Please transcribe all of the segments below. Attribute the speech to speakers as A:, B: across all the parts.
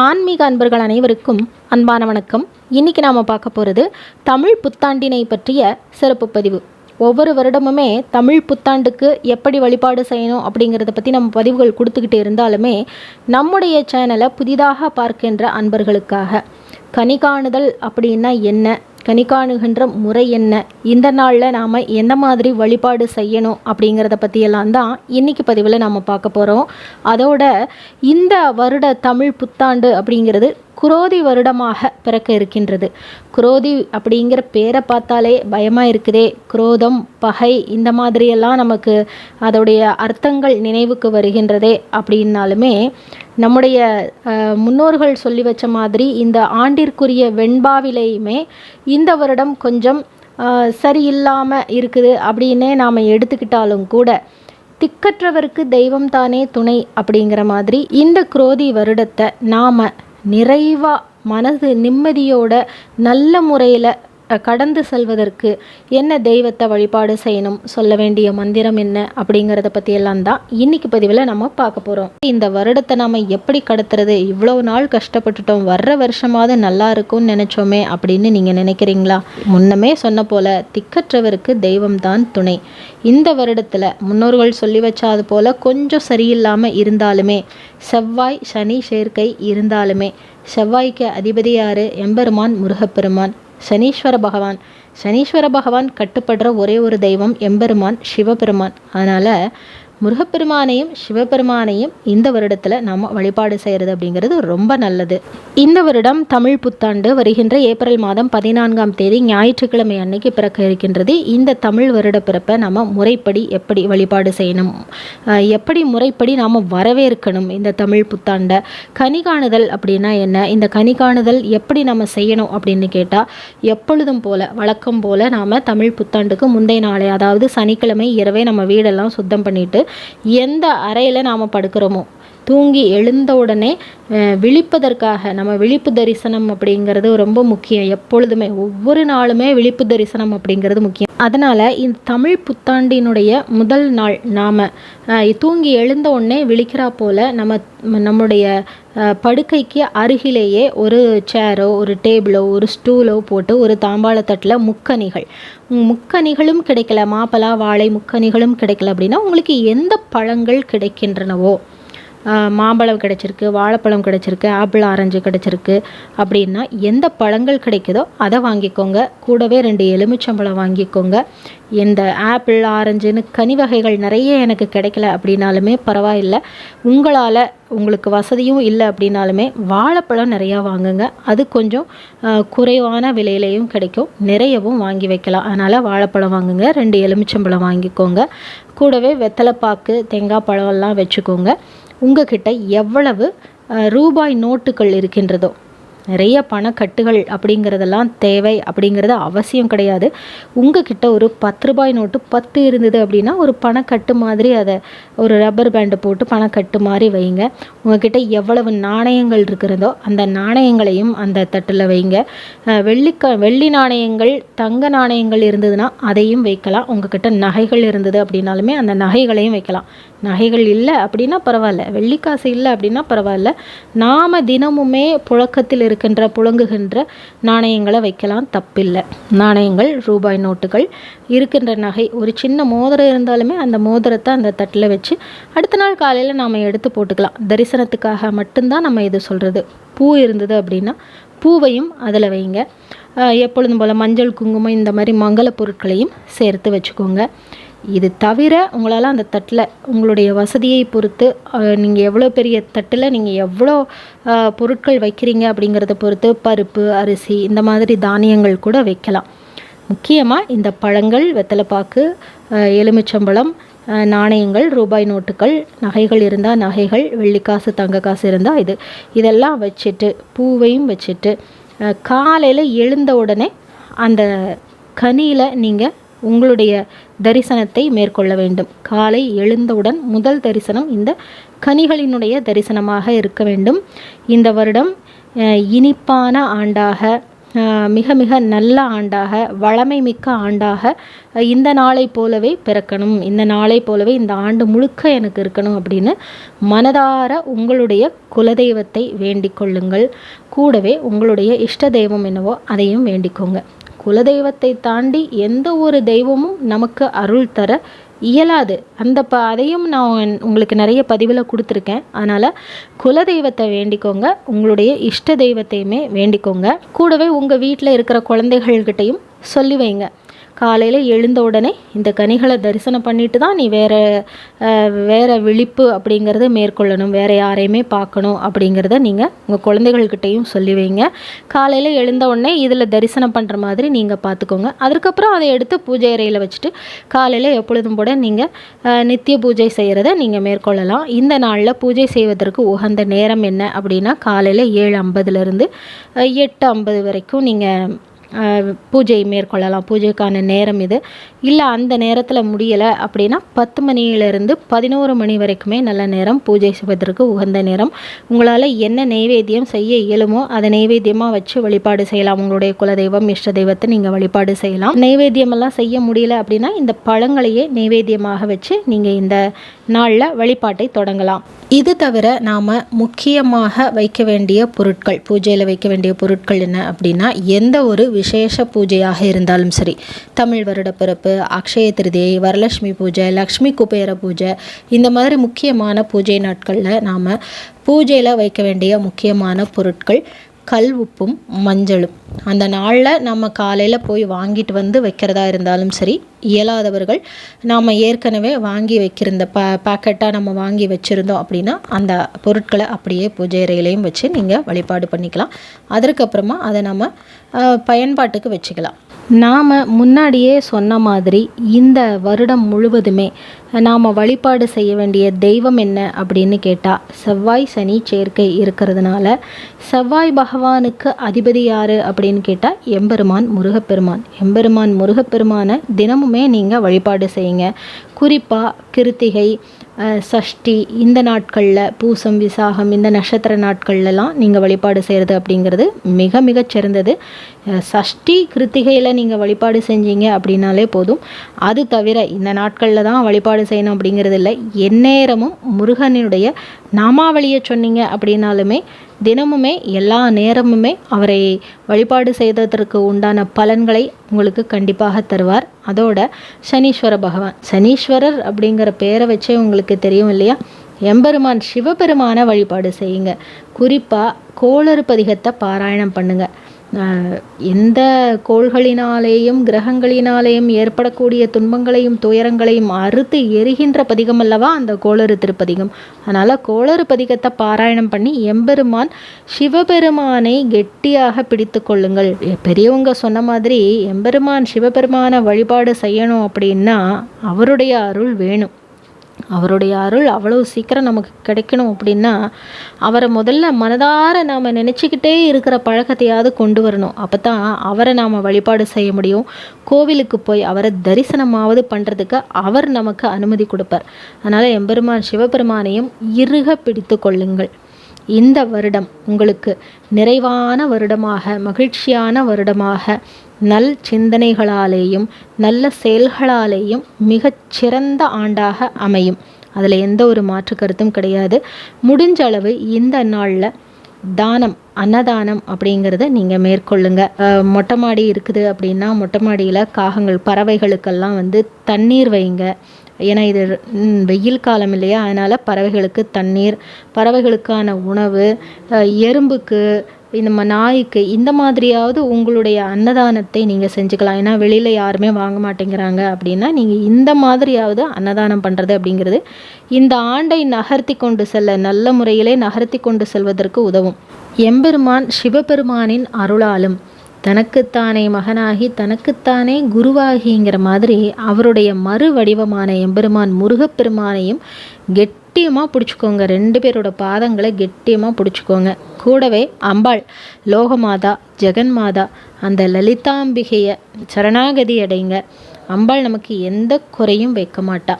A: ஆன்மீக அன்பர்கள் அனைவருக்கும் அன்பான வணக்கம். இன்னைக்கு நாம் பார்க்க போகிறது தமிழ் புத்தாண்டினை பற்றிய சிறப்பு பதிவு. ஒவ்வொரு வருடமுமே தமிழ் புத்தாண்டுக்கு எப்படி வழிபாடு செய்யணும் அப்படிங்கிறத பற்றி நம்ம பதிவுகள் கொடுத்துக்கிட்டு இருந்தாலுமே நம்முடைய சேனலை புதிதாக பார்க்கின்ற அன்பர்களுக்காக. கனிகாணுதல் அப்படின்னா என்ன? கணிக்காணுகின்ற முறை என்ன? இந்த நாளில் நாம் எந்த மாதிரி வழிபாடு செய்யணும் அப்படிங்கிறத பற்றியெல்லாம் தான் இன்னைக்கு பதிவில் நாம் பார்க்க போகிறோம் அதோட இந்த வருட தமிழ் புத்தாண்டு அப்படிங்கிறது குரோதி வருடமாக பிறக்க இருக்கின்றது. குரோதி அப்படிங்கிற பேரை பார்த்தாலே பயமாக இருக்குதே. குரோதம் பகை இந்த மாதிரியெல்லாம் நமக்கு அதோடைய அர்த்தங்கள் நினைவுக்கு வருகின்றதே அப்படின்னாலுமே நம்முடைய முன்னோர்கள் சொல்லி வச்ச மாதிரி இந்த ஆண்டிற்குரிய வெண்பாவிலையுமே இந்த வருடம் கொஞ்சம் சரியில்லாமல் இருக்குது அப்படின்னே நாம் எடுத்துக்கிட்டாலும் கூட திக்கற்றவருக்கு தெய்வம் தானே துணை அப்படிங்கிற மாதிரி இந்த குரோதி வருடத்தை நாம் நிறைவாக மனது நிம்மதியோட நல்ல முறையில் கடந்து செல்வதற்கு என்ன தெய்வத்தை வழிபாடு செய்யணும் சொல்ல வேண்டிய மந்திரம் என்ன அப்படிங்கிறத பற்றியெல்லாம் தான் இன்னைக்கு பதிவில் நம்ம பார்க்க போகிறோம் இந்த வருடத்தை நாம் எப்படி கடத்துறது இவ்வளோ நாள் கஷ்டப்பட்டுட்டோம் வர்ற வருஷமாவது நல்லா இருக்கும்னு நினச்சோமே அப்படின்னு நீங்கள் நினைக்கிறீங்களா? முன்னமே சொன்ன போல திக்கற்றவருக்கு தெய்வம் தான் துணை. இந்த வருடத்தில் முன்னோர்கள் சொல்லி வச்சாது போல கொஞ்சம் சரியில்லாமல் இருந்தாலுமே செவ்வாய் சனி சேர்க்கை இருந்தாலுமே செவ்வாய்க்கு அதிபதியாறு எம்பெருமான் முருகப்பெருமான். சனீஸ்வர பகவான். சனீஸ்வர பகவான் கட்டுப்படுற ஒரே ஒரு தெய்வம் எம்பெருமான் சிவபெருமான். அதனால் முருகப்பெருமானையும் சிவபெருமானையும் இந்த வருடத்தில் நம்ம வழிபாடு செய்கிறது அப்படிங்கிறது ரொம்ப நல்லது. இந்த வருடம் தமிழ் புத்தாண்டு வருகின்ற ஏப்ரல் மாதம் பதினான்காம் தேதி ஞாயிற்றுக்கிழமை அன்னைக்கு பிறக்க இருக்கின்றது. இந்த தமிழ் வருட பிறப்பை நம்ம முறைப்படி எப்படி வழிபாடு செய்யணும்? எப்படி முறைப்படி நாம் வரவேற்கணும் இந்த தமிழ் புத்தாண்டை? கனி காணுதல் அப்படின்னா என்ன? இந்த கனி காணுதல் எப்படி நம்ம செய்யணும் அப்படின்னு கேட்டால் எப்பொழுதும் போல வழக்கம் போல நாம் தமிழ் புத்தாண்டுக்கு முந்தைய நாளே அதாவது சனிக்கிழமை இரவே நம்ம வீடெல்லாம் சுத்தம் பண்ணிட்டு எந்த அறையில் நாம் படுக்கிறோமோ தூங்கி எழுந்த உடனே விழிப்பதற்காக நம்ம விழிப்பு தரிசனம் அப்படிங்கிறது ரொம்ப முக்கியம். எப்பொழுதுமே ஒவ்வொரு நாளுமே விழிப்பு தரிசனம் அப்படிங்கிறது முக்கியம். அதனால் இந்த தமிழ் புத்தாண்டினுடைய முதல் நாள் நாம் தூங்கி எழுந்த உடனே விழிக்கிறா போல் நம்ம நம்முடைய படுக்கைக்கு அருகிலேயே ஒரு சேரோ ஒரு டேபிளோ ஒரு ஸ்டூலோ போட்டு ஒரு தாம்பாளத்தட்டில் முக்கணிகள். முக்கணிகளும் கிடைக்கல. மாப்பலா வாழை முக்கணிகளும் கிடைக்கல அப்படின்னா உங்களுக்கு எந்த பழங்கள் கிடைக்கின்றனவோ மாம்பழம் கிடச்சிருக்கு வாழைப்பழம் கிடச்சிருக்கு ஆப்பிள் ஆரஞ்சு கிடச்சிருக்கு. அப்படின்னா எந்த பழங்கள் கிடைக்குதோ அதை வாங்கிக்கோங்க. கூடவே ரெண்டு எலுமிச்சம்பழம் வாங்கிக்கோங்க. எந்த ஆப்பிள் ஆரஞ்சுன்னு கனி வகைகள் நிறைய எனக்கு கிடைக்கல அப்படின்னாலுமே பரவாயில்லை. உங்களால் உங்களுக்கு வசதியும் இல்லை அப்படின்னாலுமே வாழைப்பழம் நிறையா வாங்குங்க. அது கொஞ்சம் குறைவான விலையிலையும் கிடைக்கும். நிறையவும் வாங்கி வைக்கலாம். அதனால் வாழைப்பழம் வாங்குங்க. ரெண்டு எலுமிச்சம்பழம் வாங்கிக்கோங்க. கூடவே வெத்தலைப்பாக்கு தேங்காய் பழம்லாம் வச்சுக்கோங்க. உங்ககிட்ட எவ்வளவு ரூபாய் நோட்டுகள் இருக்கின்றதோ நிறைய பணக்கட்டுகள் அப்படிங்கிறதெல்லாம் தேவை அப்படிங்கிறது அவசியம் கிடையாது. உங்ககிட்ட ஒரு பத்து ரூபாய் நோட்டு பத்து இருந்தது அப்படின்னா ஒரு பணக்கட்டு மாதிரி அதை ஒரு ரப்பர் பேண்டு போட்டு பணக்கட்டு மாதிரி வைங்க. உங்ககிட்ட எவ்வளவு நாணயங்கள் இருக்கிறதோ அந்த நாணயங்களையும் அந்த தட்டில் வைங்க. வெள்ளிக்க வெள்ளி நாணயங்கள் தங்க நாணயங்கள் இருந்ததுன்னா அதையும் வைக்கலாம். உங்ககிட்ட நகைகள் இருந்தது அப்படின்னாலுமே அந்த நகைகளையும் வைக்கலாம். நகைகள் இல்லை அப்படின்னா பரவாயில்ல. வெள்ளிக்காசு இல்லை அப்படின்னா பரவாயில்ல. நாம் தினமுமே புழக்கத்தில் இருக்கின்ற புழங்குகின்ற நாணயங்களை வைக்கலாம். தப்பில்லை. நாணயங்கள் ரூபாய் நோட்டுகள் இருக்கின்ற நகை. ஒரு சின்ன மோதிரம் இருந்தாலுமே அந்த மோதிரத்தை அந்த தட்டில் வச்சு அடுத்த நாள் காலையில் நாம் எடுத்து போட்டுக்கலாம். தரிசனத்துக்காக மட்டும்தான் நம்ம இது சொல்கிறது பூ இருந்தது அப்படின்னா பூவையும் அதில் வைங்க. எப்பொழுதும் போல் மஞ்சள் குங்குமம் இந்த மாதிரி மங்கள பொருட்களையும் சேர்த்து வச்சுக்கோங்க. இது தவிர உங்களால் அந்த தட்டில் உங்களுடைய வசதியை பொறுத்து நீங்கள் எவ்வளோ பெரிய தட்டில் நீங்கள் எவ்வளோ பொருட்கள் வைக்கிறீங்க அப்படிங்கிறத பொறுத்து பருப்பு அரிசி இந்த மாதிரி தானியங்கள் கூட வைக்கலாம். முக்கியமாக இந்த பழங்கள் வெத்தலைப்பாக்கு எலுமிச்சம்பழம் நாணயங்கள் ரூபாய் நோட்டுகள் நகைகள் இருந்தால் நகைகள் வெள்ளிக்காசு தங்க காசு இருந்தால் இது. இதெல்லாம் வச்சுட்டு பூவையும் வச்சுட்டு காலையில் எழுந்த உடனே அந்த கனியில் நீங்கள் உங்களுடைய தரிசனத்தை மேற்கொள்ள வேண்டும். காலை எழுந்தவுடன் முதல் தரிசனம் இந்த கனிகளினுடைய தரிசனமாக இருக்க வேண்டும். இந்த வருடம் இனிப்பான ஆண்டாக மிக மிக நல்ல ஆண்டாக வளமை மிக்க ஆண்டாக இந்த நாளை போலவே பிறக்கணும். இந்த நாளை போலவே இந்த ஆண்டு முழுக்க எனக்கு இருக்கணும் அப்படின்னு மனதார உங்களுடைய குலதெய்வத்தை வேண்டிக் கொள்ளுங்கள். கூடவே உங்களுடைய இஷ்ட தெய்வம் என்னவோ அதையும் வேண்டிக்கோங்க. குலதெய்வத்தை தாண்டி எந்த ஒரு தெய்வமும் நமக்கு அருள் தர இயலாது. அந்த ப அதையும் நான் உங்களுக்கு நிறைய பதிவில் கொடுத்துருக்கேன். அதனால் குலதெய்வத்தை வேண்டிக்கோங்க. உங்களுடைய இஷ்ட தெய்வத்தையுமே வேண்டிக்கோங்க. கூடவே உங்கள் வீட்டில் இருக்கிற குழந்தைகள்கிட்டையும் சொல்லி வைங்க. காலையில் எழுந்த உடனே இந்த கனிகளை தரிசனம் பண்ணிட்டு தான் நீ வேறு வேறு விழிப்பு அப்படிங்கிறத மேற்கொள்ளணும். வேறு யாரையுமே பார்க்கணும் அப்படிங்கிறத நீங்கள் உங்கள் குழந்தைகள்கிட்டையும் சொல்லி வைங்க. காலையில் எழுந்த உடனே இதில் தரிசனம் பண்ணுற மாதிரி நீங்கள் பார்த்துக்கோங்க. அதுக்கப்புறம் அதை எடுத்து பூஜை அறையில் வச்சுட்டு காலையில் எப்பொழுதும் போட நீங்கள் நித்திய பூஜை செய்கிறத நீங்கள் மேற்கொள்ளலாம். இந்த நாளில் பூஜை செய்வதற்கு உகந்த நேரம் என்ன அப்படின்னா காலையில் ஏழு ஐம்பதுலேருந்து எட்டு ஐம்பது வரைக்கும் நீங்கள் பூஜை மேற்கொள்ளலாம். பூஜைக்கான நேரம் இது. இல்லை அந்த நேரத்தில் முடியலை அப்படின்னா பத்து மணியிலிருந்து பதினோரு மணி வரைக்குமே நல்ல நேரம் பூஜை செய்வதற்கு உகந்த நேரம். உங்களால் என்ன நெய்வேத்தியம் செய்ய இயலுமோ அதை நெய்வேத்தியமாக வச்சு வழிபாடு செய்யலாம். உங்களுடைய குலதெய்வம் இஷ்ட தெய்வத்தை நீங்கள் வழிபாடு செய்யலாம். நெய்வேத்தியமெல்லாம் செய்ய முடியல அப்படின்னா இந்த பழங்களையே நெய்வேத்தியமாக வச்சு நீங்கள் இந்த நாளில் வழிபாட்டை தொடங்கலாம். இது தவிர நாம் முக்கியமாக வைக்க வேண்டிய பொருட்கள் பூஜையில் வைக்க வேண்டிய பொருட்கள் என்ன அப்படின்னா எந்த ஒரு விசேஷ பூஜையாக இருந்தாலும் சரி. தமிழ் வருடப்பிறப்பு அக்ஷய திருதியை வரலட்சுமி பூஜை லக்ஷ்மி குபேர பூஜை இந்த மாதிரி முக்கியமான பூஜை நாட்களில் நாம் பூஜையில் வைக்க வேண்டிய முக்கியமான பொருட்கள் கல் உப்பும் மஞ்சளும். அந்த நாளில் நம்ம காலையில் போய் வாங்கிட்டு வந்து வைக்கிறதா இருந்தாலும் சரி இயலாதவர்கள் நாம் ஏற்கனவே வாங்கி வைக்கிருந்த ப பேக்கெட்டாக நம்ம வாங்கி வச்சுருந்தோம் அப்படின்னா அந்த பொருட்களை அப்படியே பூஜை அறையிலையும் வச்சு நீங்கள் வழிபாடு பண்ணிக்கலாம். அதற்கப்புறமா அதை நம்ம பயன்பாட்டுக்கு வச்சுக்கலாம். நாம் முன்னாடியே சொன்ன மாதிரி இந்த வருடம் முழுவதுமே நாம் வழிபாடு செய்ய வேண்டிய தெய்வம் என்ன அப்படின்னு கேட்டால் செவ்வாய் சனி சேர்க்கை இருக்கிறதுனால செவ்வாய் பகவானுக்கு அதிபதி யார் அப்படின்னு கேட்டால் எம்பெருமான் முருகப்பெருமான். எம்பெருமான் முருகப்பெருமானை தினமும் நீங்கள் வழிபாடு செய்யுங்க. குறிப்பாக கிருத்திகை சஷ்டி இந்த நாட்களில் பூசம் விசாகம் இந்த நட்சத்திர நாட்கள்லலாம் நீங்கள் வழிபாடு செய்கிறது அப்படிங்கிறது மிக மிகச் சிறந்தது. சஷ்டி கிருத்திகையில் நீங்கள் வழிபாடு செஞ்சீங்க அப்படின்னாலே போதும். அது தவிர இந்த நாட்களில் தான் வழிபாடு செய்யணும் அப்படிங்கிறது இல்லை. எந்நேரமும் முருகனுடைய நாமாவளியை சொன்னீங்க அப்படின்னாலுமே தினமுமே எல்லா நேரமுமே அவரை வழிபாடு செய்ததற்கு உண்டான பலன்களை உங்களுக்கு கண்டிப்பாக தருவார். அதோட சனீஸ்வர பகவான். சனீஸ்வரர் அப்படிங்கிற பேரை வச்சே உங்களுக்கு தெரியும் இல்லையா? எம்பெருமான் சிவபெருமான வழிபாடு செய்யுங்க. குறிப்பாக கோளறு பதிகத்தை பாராயணம் பண்ணுங்க. எந்த கோள்களினாலேயும் கிரகங்களினாலேயும் ஏற்படக்கூடிய துன்பங்களையும் துயரங்களையும் அறுத்து எரிகின்ற பதிகம் அல்லவா? அந்த கோளறு திருப்பதிகம். அதனால் கோளறு பதிகத்தை பாராயணம் பண்ணி எம்பெருமான் சிவபெருமானை கெட்டியாக பிடித்து கொள்ளுங்கள். பெரியவங்க சொன்ன மாதிரி எம்பெருமான் சிவபெருமான வழிபாடு செய்யணும் அப்படின்னா அவருடைய அருள் வேணும். அவருடைய அருள் அவ்வளோ சீக்கிரம் நமக்கு கிடைக்கணும் அப்படின்னா அவரை முதல்ல மனதார நாம் நினச்சிக்கிட்டே இருக்கிற பழக்கத்தையாவது கொண்டு வரணும். அப்போ தான் அவரை நாம் வழிபாடு செய்ய முடியும். கோவிலுக்கு போய் அவரை தரிசனமாவது பண்ணுறதுக்கு அவர் நமக்கு அனுமதி கொடுப்பார். அதனால் எம்பெருமான் சிவபெருமானையும் இறுக பிடித்து கொள்ளுங்கள். இந்த வருடம் உங்களுக்கு நிறைவான வருடமாக மகிழ்ச்சியான வருடமாக நல் சிந்தனைகளாலேயும் நல்ல செயல்களாலேயும் மிகச்சிறந்த ஆண்டாக அமையும். அதில் எந்த ஒரு மாற்று கருத்தும் கிடையாது. முடிஞ்ச அளவு இந்த நாளில் தானம் அன்னதானம் அப்படிங்கிறத நீங்கள் மேற்கொள்ளுங்க. மொட்டை மாடி இருக்குது அப்படின்னா மொட்டை மாடியில் காகங்கள் பறவைகளுக்கெல்லாம் வந்து தண்ணீர் வைங்க. ஏன்னா இது வெயில் காலம் இல்லையா? அதனால் பறவைகளுக்கு தண்ணீர் பறவைகளுக்கான உணவு எறும்புக்கு இந்த நாய்க்கு இந்த மாதிரியாவது உங்களுடைய அன்னதானத்தை நீங்கள் செஞ்சுக்கலாம். ஏன்னா வெளியில் யாருமே வாங்க மாட்டேங்கிறாங்க அப்படின்னா நீங்கள் இந்த மாதிரியாவது அன்னதானம் பண்ணுறது அப்படிங்கிறது இந்த ஆண்டை நகர்த்தி கொண்டு செல்ல நல்ல முறையிலே நகர்த்தி கொண்டு செல்வதற்கு உதவும். எம்பெருமான் சிவபெருமானின் அருளாலும். தனக்குத்தானே மகனாகி தனக்குத்தானே குருவாகிங்கிற மாதிரி அவருடைய மறு வடிவமான எம்பெருமான் முருகப்பெருமானையும் கெட்டியமாக பிடிச்சிக்கோங்க. ரெண்டு பேரோட பாதங்களை கெட்டியமாக பிடிச்சிக்கோங்க. கூடவே அம்பாள் லோகமாதா ஜெகன்மாதா அந்த லலிதாம்பிகையை சரணாகதி அடைங்க. அம்பாள் நமக்கு எந்த குறையும் வைக்க மாட்டா.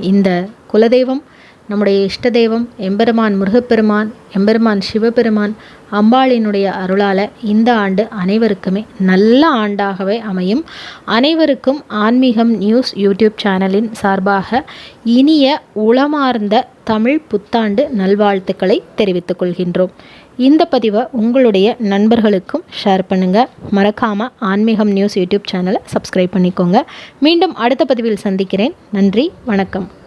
A: இந்த குலதெய்வம் நம்முடைய இஷ்ட தெய்வம் எம்பெருமான் முருகப்பெருமான் எம்பெருமான் சிவபெருமான் அம்பாளினுடைய அருளால் இந்த ஆண்டு அனைவருக்குமே நல்ல ஆண்டாகவே அமையும். அனைவருக்கும் ஆன்மீகம் நியூஸ் யூடியூப் சேனலின் சார்பாக இனிய உளமார்ந்த தமிழ் புத்தாண்டு நல்வாழ்த்துக்களை தெரிவித்துக் கொள்கின்றோம். இந்த பதிவை உங்களுடைய நண்பர்களுக்கும் ஷேர் பண்ணுங்கள் மறக்காமல் ஆன்மீகம் நியூஸ் யூடியூப் சேனலை சப்ஸ்கிரைப் பண்ணிக்கோங்க. மீண்டும் அடுத்த பதிவில் சந்திக்கிறேன். நன்றி வணக்கம்.